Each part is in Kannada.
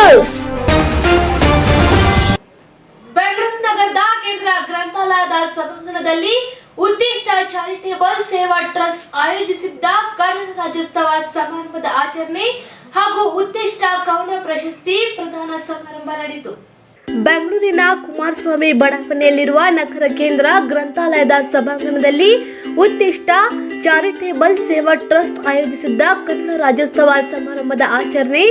ನ್ಯೂಸ್ ಬೆಂಗಳೂರು ನಗರದ ಕೇಂದ್ರ ಗ್ರಂಥಾಲಯದ ಸಭಾಂಗಣದಲ್ಲಿ ಉದ್ದಿಷ್ಟ ಚಾರಿಟೇಬಲ್ ಸೇವಾ ಟ್ರಸ್ಟ್ ಆಯೋಜಿಸಿದ್ದ ಕನ್ನಡ ರಾಜ್ಯೋತ್ಸವ ಸಮಾರಂಭದ ಆಚರಣೆ ಹಾಗೂ ಉದ್ದಿಷ್ಟ ಕವನ ಪ್ರಶಸ್ತಿ ಪ್ರದಾನ ಸಮಾರಂಭ ನಡೆಯಿತು. ಬೆಂಗಳೂರಿನ ಕುಮಾರಸ್ವಾಮಿ ಬಡಾವಣೆಯಲ್ಲಿರುವ ನಗರ ಕೇಂದ್ರ ಗ್ರಂಥಾಲಯದ ಸಭಾಂಗಣದಲ್ಲಿ ಉತ್ತಿಷ್ಟ ಚಾರಿಟೇಬಲ್ ಸೇವಾ ಟ್ರಸ್ಟ್ ಆಯೋಜಿಸಿದ್ದ ಕನ್ನಡ ರಾಜ್ಯೋತ್ಸವ ಸಮಾರಂಭದ ಆಚರಣೆ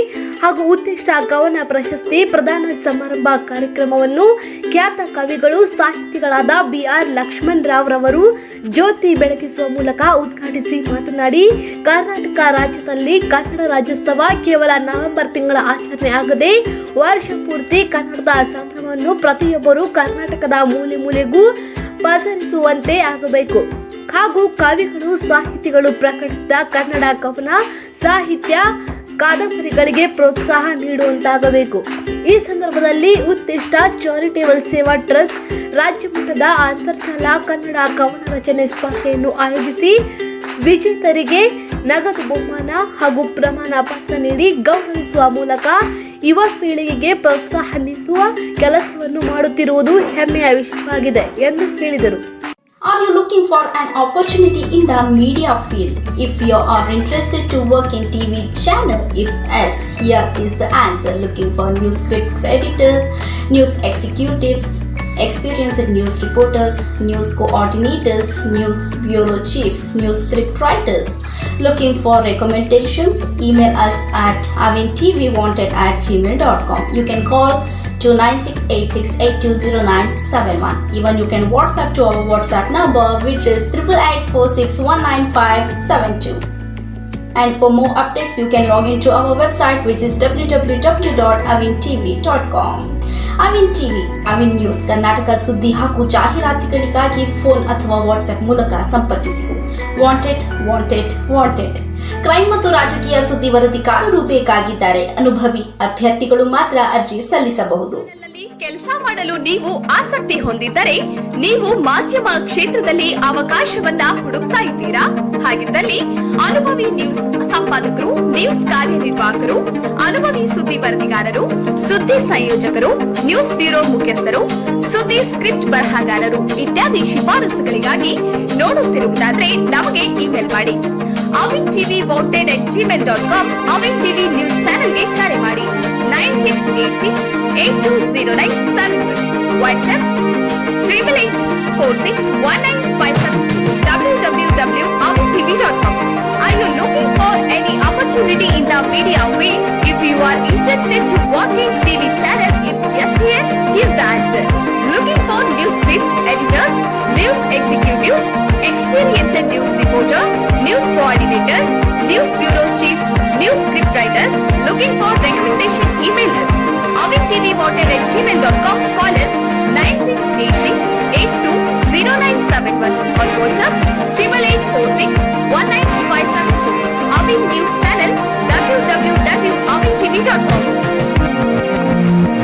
ಹಾಗೂ ಉತ್ತಿಷ್ಟ ಕವನ ಪ್ರಶಸ್ತಿ ಪ್ರದಾನ ಸಮಾರಂಭ ಕಾರ್ಯಕ್ರಮವನ್ನು ಖ್ಯಾತ ಕವಿಗಳು ಸಾಹಿತಿಗಳಾದ ಬಿ ಆರ್ ಲಕ್ಷ್ಮಣ್ ರಾವ್ ರವರು ಜ್ಯೋತಿ ಬೆಳಗಿಸುವ ಮೂಲಕ ಉದ್ಘಾಟಿಸಿ ಮಾತನಾಡಿ, ಕರ್ನಾಟಕ ರಾಜ್ಯದಲ್ಲಿ ಕನ್ನಡ ರಾಜ್ಯೋತ್ಸವ ಕೇವಲ ನವೆಂಬರ್ ತಿಂಗಳ ಆಚರಣೆ ಆಗದೆ ವರ್ಷ ಪೂರ್ತಿ ಕನ್ನಡದ ಸಂಭ್ರಮವನ್ನು ಪ್ರತಿಯೊಬ್ಬರು ಕರ್ನಾಟಕದ ಮೂಲೆ ಮೂಲೆಗೂ ಪಸರಿಸುವಂತೆ ಆಗಬೇಕು. ಹಾಗೂ ಕವಿಗಳು, ಸಾಹಿತಿಗಳು ಪ್ರಕಟಿಸಿದ ಕನ್ನಡ ಕವನ, ಸಾಹಿತ್ಯ, ಕಾದಂಬರಿಗಳಿಗೆ ಪ್ರೋತ್ಸಾಹ ನೀಡುವಂತಾಗಬೇಕು. ಈ ಸಂದರ್ಭದಲ್ಲಿ ಉತ್ತಿಷ್ಟ ಚಾರಿಟೇಬಲ್ ಸೇವಾ ಟ್ರಸ್ಟ್, ರಾಜ್ಯ ಮಟ್ಟದ ಅಂತರ್ಜಾಲ ಕನ್ನಡ ಕವನ ರಚನೆ ಸ್ಪರ್ಧೆಯನ್ನು ಆಯೋಜಿಸಿ ವಿಜೇತರಿಗೆ ನಗದು ಬಹುಮಾನ ಹಾಗೂ ಪ್ರಮಾಣ ಪತ್ರ ನೀಡಿ ಗೌರವಿಸುವ ಮೂಲಕ ಯುವ ಪೀಳಿಗೆಗೆ ಪ್ರೋತ್ಸಾಹ ನೀಡುವ ಕೆಲಸವನ್ನು ಮಾಡುತ್ತಿರುವುದು ಹೆಮ್ಮೆಯ ವಿಷಯವಾಗಿದೆ ಎಂದು ಹೇಳಿದರು. Are you looking for an opportunity in the media field? If you are interested to work in TV channel, if yes, here is the answer. Looking for news script editors, news executives, experienced news reporters, news coordinators, news bureau chief, news script writers. Looking for recommendations? Email us at avintvwanted at gmail.com. You can call to 9686820971. Even you can WhatsApp to our WhatsApp number which is 8846195572. And for more updates, you can log into our website which is www.avintv.com. Avin TV Avin news Karnataka ಸುದ್ದಿ ಹಾಗೂ ಜಾಹೀರಾತುಗಳಿಗಾಗಿ ಫೋನ್ ಅಥವಾ ವಾಟ್ಸ್ಆಪ್ ಮೂಲಕ ಸಂಪರ್ಕಿಸಿ ವಾಂಟೆಡ್ ವಾಂಟೆಡ್ ವಾಂಟೆಡ್ ಕ್ರೈಮ್ ಮತ್ತು ರಾಜಕೀಯ ಸುದ್ದಿ ವರದಿಗಾರರು ಬೇಕಾಗಿದ್ದಾರೆ ಅನುಭವಿ ಅಭ್ಯರ್ಥಿಗಳು ಮಾತ್ರ ಅರ್ಜಿ ಸಲ್ಲಿಸಬಹುದು. ಕೆಲಸ ಮಾಡಲು ನೀವು ಆಸಕ್ತಿ ಹೊಂದಿದ್ದರೆ ನೀವು ಮಾಧ್ಯಮ ಕ್ಷೇತ್ರದಲ್ಲಿ ಅವಕಾಶವನ್ನ ಹುಡುಕ್ತಾ ಇದ್ದೀರಾ? ಹಾಗಿದ್ದಲ್ಲಿ ಅನುಭವಿ ನ್ಯೂಸ್ ಸಂಪಾದಕರು, ನ್ಯೂಸ್ ಕಾರ್ಯನಿರ್ವಾಹಕರು, ಅನುಭವಿ ಸುದ್ದಿ ವರದಿಗಾರರು, ಸುದ್ದಿ ಸಂಯೋಜಕರು, ನ್ಯೂಸ್ ಬ್ಯೂರೋ ಮುಖ್ಯಸ್ಥರು, ಸುದ್ದಿ ಸ್ಕ್ರಿಪ್ಟ್ ಬರಹಗಾರರು ಇತ್ಯಾದಿ ಶಿಫಾರಸುಗಳಿಗಾಗಿ ನೋಡುತ್ತಿರುವುದಾದ್ರೆ ನಮಗೆ ಇಮೇಲ್ ಮಾಡಿ. Avin TV wanted at Gmail dot com Avin TV news ಚಾನೆಲ್ಗೆ ಕರೆ ಮಾಡಿ nine six eight six eight two zero nine seven WhatsApp triple eight four six one nine five seven W W W Avin TV dot com Are you looking for any opportunity in the media field? If you are interested to work in TV channel, if yes here, here's the answer. Looking for news script editors, news executives, News Bureau Chief, News Scriptwriters, looking for recommendation email us avictvwanted at gmail.com, call us 9686820971 or WhatsApp 8846 Avin News Channel www.avintv.com